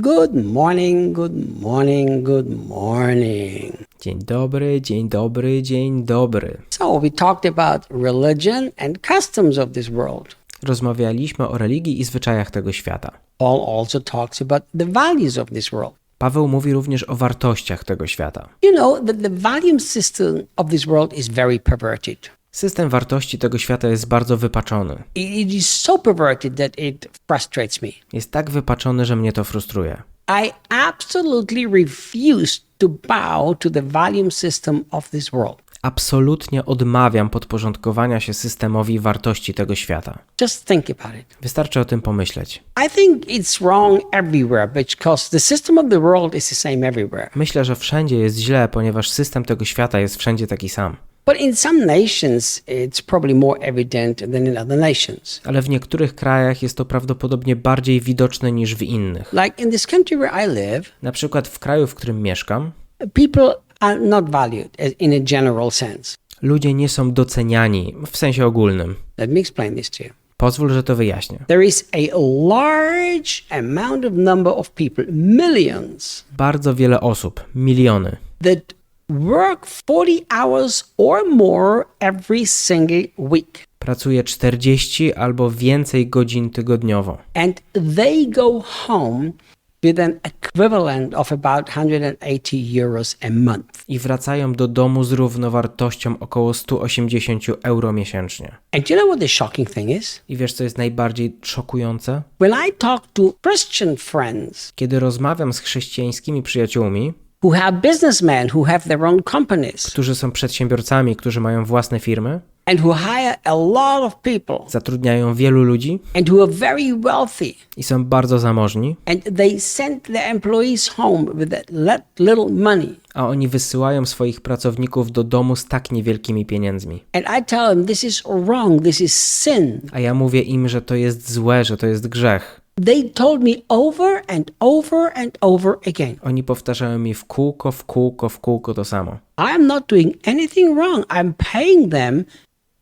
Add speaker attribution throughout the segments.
Speaker 1: Good morning, good morning, good morning.
Speaker 2: Dzień dobry, dzień dobry, dzień dobry.
Speaker 1: So, we talked about religion and customs of this world.
Speaker 2: Rozmawialiśmy o religii i zwyczajach tego świata.
Speaker 1: Paul also talks about the values of this world.
Speaker 2: Paweł mówi również o wartościach tego świata.
Speaker 1: You know that the value system of this world is very perverted.
Speaker 2: System wartości tego świata jest bardzo wypaczony.
Speaker 1: It is so perverted that it frustrates me.
Speaker 2: Jest tak wypaczony, że mnie to frustruje.
Speaker 1: I absolutely refuse to bow to the value system of this world.
Speaker 2: Absolutnie odmawiam podporządkowania się systemowi wartości tego świata.
Speaker 1: Just think about it.
Speaker 2: Wystarczy o tym pomyśleć.
Speaker 1: I think it's wrong everywhere because the system of the world is the same everywhere.
Speaker 2: Myślę, że wszędzie jest źle, ponieważ system tego świata jest wszędzie taki sam.
Speaker 1: But in some nations, it's probably more evident than in other nations.
Speaker 2: Ale w niektórych krajach jest to prawdopodobnie bardziej widoczne niż w innych.
Speaker 1: Like in this country where I live,
Speaker 2: Na przykład w kraju, w którym mieszkam,
Speaker 1: people are not valued in a general sense.
Speaker 2: ludzie nie są doceniani w sensie ogólnym.
Speaker 1: Let me explain this to you.
Speaker 2: Pozwól, że to wyjaśnię.
Speaker 1: There is a large amount of number of people, millions,
Speaker 2: Bardzo wiele osób, miliony,
Speaker 1: that work 40 hours or more every single week.
Speaker 2: pracuje 40 albo więcej godzin tygodniowo.
Speaker 1: And they go home with an equivalent of about 180 euros a month.
Speaker 2: I wracają do domu z równowartością około 180 euro miesięcznie.
Speaker 1: And you know what the shocking thing is?
Speaker 2: I wiesz, co jest najbardziej szokujące?
Speaker 1: When I talk to Christian friends
Speaker 2: Kiedy rozmawiam z chrześcijańskimi przyjaciółmi,
Speaker 1: who have businessmen who have their own companies
Speaker 2: którzy są przedsiębiorcami, którzy mają własne firmy,
Speaker 1: and who hire a lot of people
Speaker 2: zatrudniają wielu ludzi
Speaker 1: and who are very wealthy
Speaker 2: i są bardzo zamożni,
Speaker 1: and they send their employees home with that le- little money.
Speaker 2: a oni wysyłają swoich pracowników do domu z tak niewielkimi pieniędzmi.
Speaker 1: And I tell them this is wrong, this is sin.
Speaker 2: A ja mówię im, że to jest złe, że to jest grzech.
Speaker 1: They told me over and over and over again.
Speaker 2: Oni powtarzają mi w kółko, w kółko, w kółko to samo.
Speaker 1: I'm not doing anything wrong. I'm paying them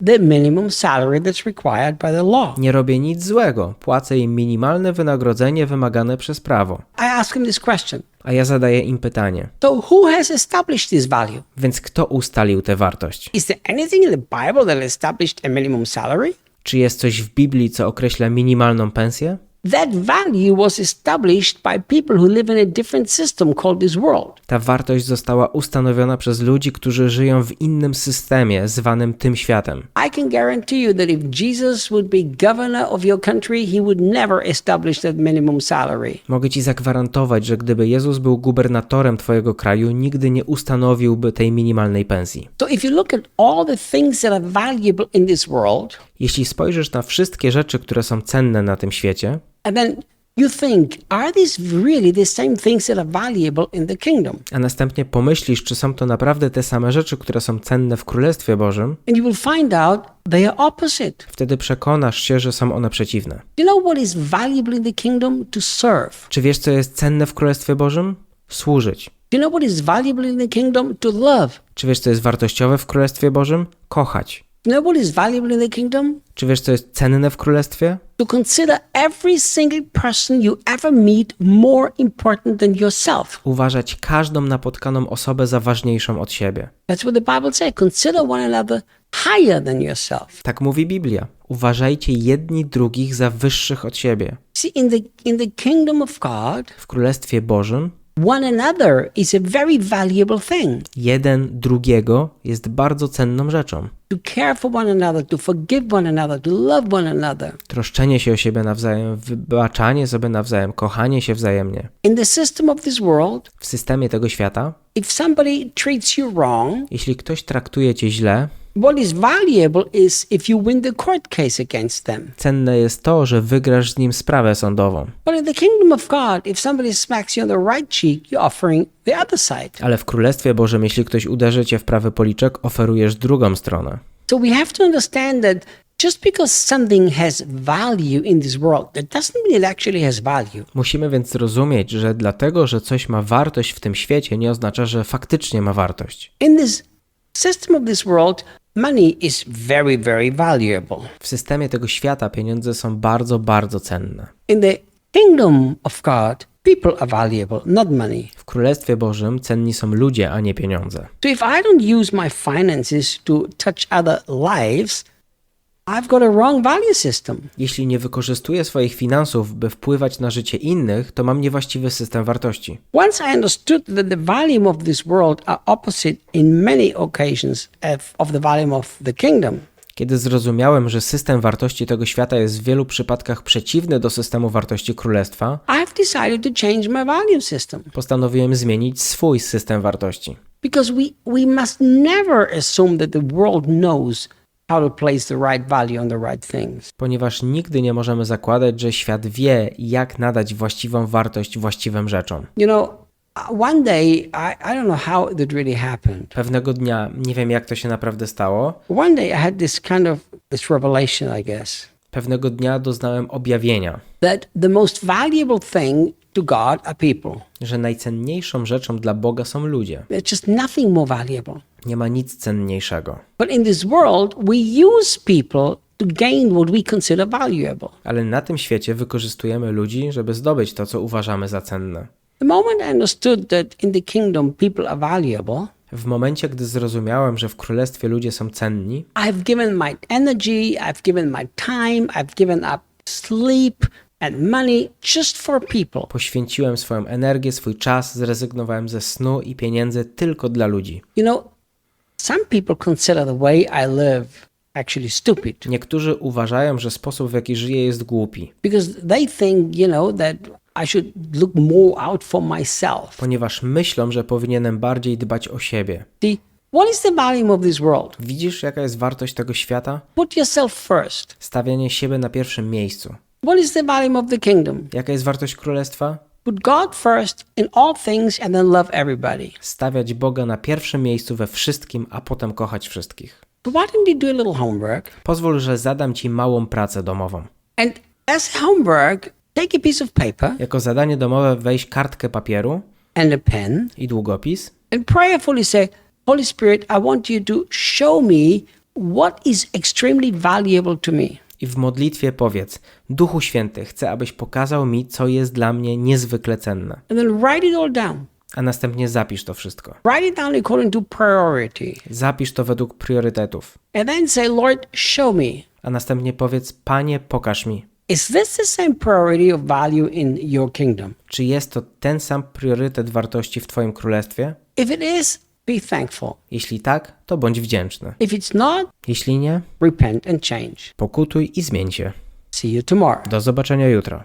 Speaker 1: the minimum salary that's required by the law.
Speaker 2: Nie robię nic złego, płacę im minimalne wynagrodzenie wymagane przez prawo.
Speaker 1: I ask them this question.
Speaker 2: A ja zadaję im pytanie:
Speaker 1: So who has established this value?
Speaker 2: więc kto ustalił tę wartość?
Speaker 1: Is there anything in the Bible that established a minimum salary?
Speaker 2: Czy jest coś w Biblii, co określa minimalną pensję?
Speaker 1: That value was established by people who live in a different system called this world.
Speaker 2: Ta wartość została ustanowiona przez ludzi, którzy żyją w innym systemie, zwanym tym światem.
Speaker 1: I can guarantee you that if Jesus would be governor of your country, he would never establish that minimum salary.
Speaker 2: Mogę ci zagwarantować, że gdyby Jezus był gubernatorem twojego kraju, nigdy nie ustanowiłby tej minimalnej pensji.
Speaker 1: So if you look at all the things that are valuable in this world,
Speaker 2: Jeśli spojrzysz na wszystkie rzeczy, które są cenne na tym świecie,
Speaker 1: and then you think, are these really the same things that are valuable in the kingdom?
Speaker 2: a następnie pomyślisz, czy są to naprawdę te same rzeczy, które są cenne w Królestwie Bożym,
Speaker 1: And you will find out they are opposite.
Speaker 2: wtedy przekonasz się, że są one przeciwne.
Speaker 1: You know what is valuable in the kingdom? To serve.
Speaker 2: Czy wiesz, co jest cenne w Królestwie Bożym? Służyć.
Speaker 1: You know what is valuable in the kingdom? To love.
Speaker 2: Czy wiesz, co jest wartościowe w Królestwie Bożym? Kochać.
Speaker 1: What is valuable in the kingdom?
Speaker 2: Czy wiesz, co jest cenne w Królestwie?
Speaker 1: To consider every single person you ever meet more important than yourself.
Speaker 2: Uważać każdą napotkaną osobę za ważniejszą od siebie.
Speaker 1: That's what the Bible says. Consider one another higher than yourself.
Speaker 2: Tak mówi Biblia. Uważajcie jedni drugich za wyższych od siebie.
Speaker 1: See, in the in the kingdom of God,
Speaker 2: W Królestwie Bożym
Speaker 1: one another is a very valuable thing.
Speaker 2: jeden drugiego jest bardzo cenną rzeczą.
Speaker 1: To care for one another, to forgive one another, to love one another.
Speaker 2: Troszczenie się o siebie nawzajem, wybaczanie sobie nawzajem, kochanie się wzajemnie.
Speaker 1: In the system of this world,
Speaker 2: W systemie tego świata,
Speaker 1: if somebody treats you wrong,
Speaker 2: jeśli ktoś traktuje cię źle,
Speaker 1: what is valuable is if you win the court case against them.
Speaker 2: cenne jest to, że wygrasz z nim sprawę sądową.
Speaker 1: But in the kingdom of God, if somebody smacks you on the right cheek, you're offering the other side.
Speaker 2: Ale w Królestwie Bożym, jeśli ktoś uderzy cię w prawy policzek, oferujesz drugą stronę.
Speaker 1: So we have to understand that just because something has value in this world, that doesn't mean it actually has value.
Speaker 2: Musimy więc zrozumieć, że dlatego, że coś ma wartość w tym świecie, nie oznacza, że faktycznie ma wartość.
Speaker 1: In this system of this world, money is very, very valuable.
Speaker 2: W systemie tego świata pieniądze są bardzo, bardzo cenne.
Speaker 1: In the kingdom of God, people are valuable, not money.
Speaker 2: W Królestwie Bożym cenni są ludzie, a nie pieniądze.
Speaker 1: So if I don't use my finances to touch other lives, I've got a wrong value system.
Speaker 2: Jeśli nie wykorzystuję swoich finansów, by wpływać na życie innych, to mam niewłaściwy system wartości.
Speaker 1: Once I understood that the volume of this world are opposite in many occasions of, the volume of the kingdom,
Speaker 2: Kiedy zrozumiałem, że system wartości tego świata jest w wielu przypadkach przeciwny do systemu wartości królestwa,
Speaker 1: I've decided to change my value system.
Speaker 2: postanowiłem zmienić swój system wartości.
Speaker 1: Because we, we must never assume that the world knows how to place the right value on the right things.
Speaker 2: Ponieważ nigdy nie możemy zakładać, że świat wie, jak nadać właściwą wartość właściwym rzeczom.
Speaker 1: You know, uh, one day, I, I don't know how it really happened.
Speaker 2: Pewnego dnia, nie wiem jak to się naprawdę stało,
Speaker 1: One day I had this kind of this revelation, I guess,
Speaker 2: pewnego dnia doznałem objawienia,
Speaker 1: that the most valuable thing to God are people.
Speaker 2: że najcenniejszą rzeczą dla Boga są ludzie.
Speaker 1: There's just nothing more valuable.
Speaker 2: Nie ma nic cenniejszego.
Speaker 1: But in this world, we use people to gain what we consider valuable.
Speaker 2: Ale na tym świecie wykorzystujemy ludzi, żeby zdobyć to, co uważamy za cenne.
Speaker 1: The moment I understood that in the kingdom people are valuable,
Speaker 2: W momencie, gdy zrozumiałem, że w królestwie ludzie są cenni,
Speaker 1: I've given my energy, I've given my time, I've given up sleep and money just for people.
Speaker 2: poświęciłem swoją energię, swój czas, zrezygnowałem ze snu i pieniędzy tylko dla ludzi.
Speaker 1: You know, some people consider the way I live actually stupid
Speaker 2: Niektórzy uważają, że sposób, w jaki żyję, jest głupi,
Speaker 1: because they think, you know, that I should look more out for myself.
Speaker 2: ponieważ myślą, że powinienem bardziej dbać o siebie.
Speaker 1: See, what is the value of this world?
Speaker 2: Widzisz, jaka jest wartość tego świata?
Speaker 1: Put yourself first.
Speaker 2: Stawianie siebie na pierwszym miejscu.
Speaker 1: What is the value of the kingdom?
Speaker 2: Jaka jest wartość królestwa?
Speaker 1: Put God first in all things and then love everybody.
Speaker 2: Stawiać Boga na pierwszym miejscu we wszystkim, a potem kochać wszystkich.
Speaker 1: But why don't you do a little homework?
Speaker 2: Pozwól, że zadam ci małą pracę domową.
Speaker 1: And as homework, take a piece of paper
Speaker 2: Jako zadanie domowe weź kartkę papieru
Speaker 1: and a pen
Speaker 2: i długopis
Speaker 1: and prayerfully say, Holy Spirit, I want you to show me what is extremely valuable to me.
Speaker 2: I w modlitwie powiedz: Duchu Święty, chcę, abyś pokazał mi, co jest dla mnie niezwykle cenne.
Speaker 1: And then write it all down.
Speaker 2: A następnie zapisz to wszystko.
Speaker 1: Write it down according to priority.
Speaker 2: Zapisz to według priorytetów.
Speaker 1: And then say, Lord, show me.
Speaker 2: A następnie powiedz: Panie, pokaż mi.
Speaker 1: Is this the same priority of value in your kingdom?
Speaker 2: Czy jest to ten sam priorytet wartości w Twoim królestwie?
Speaker 1: If it is, be thankful.
Speaker 2: Jeśli tak, to bądź wdzięczny.
Speaker 1: If it's not,
Speaker 2: Jeśli nie,
Speaker 1: repent and change.
Speaker 2: pokutuj i zmień się.
Speaker 1: See you tomorrow.
Speaker 2: Do zobaczenia jutro.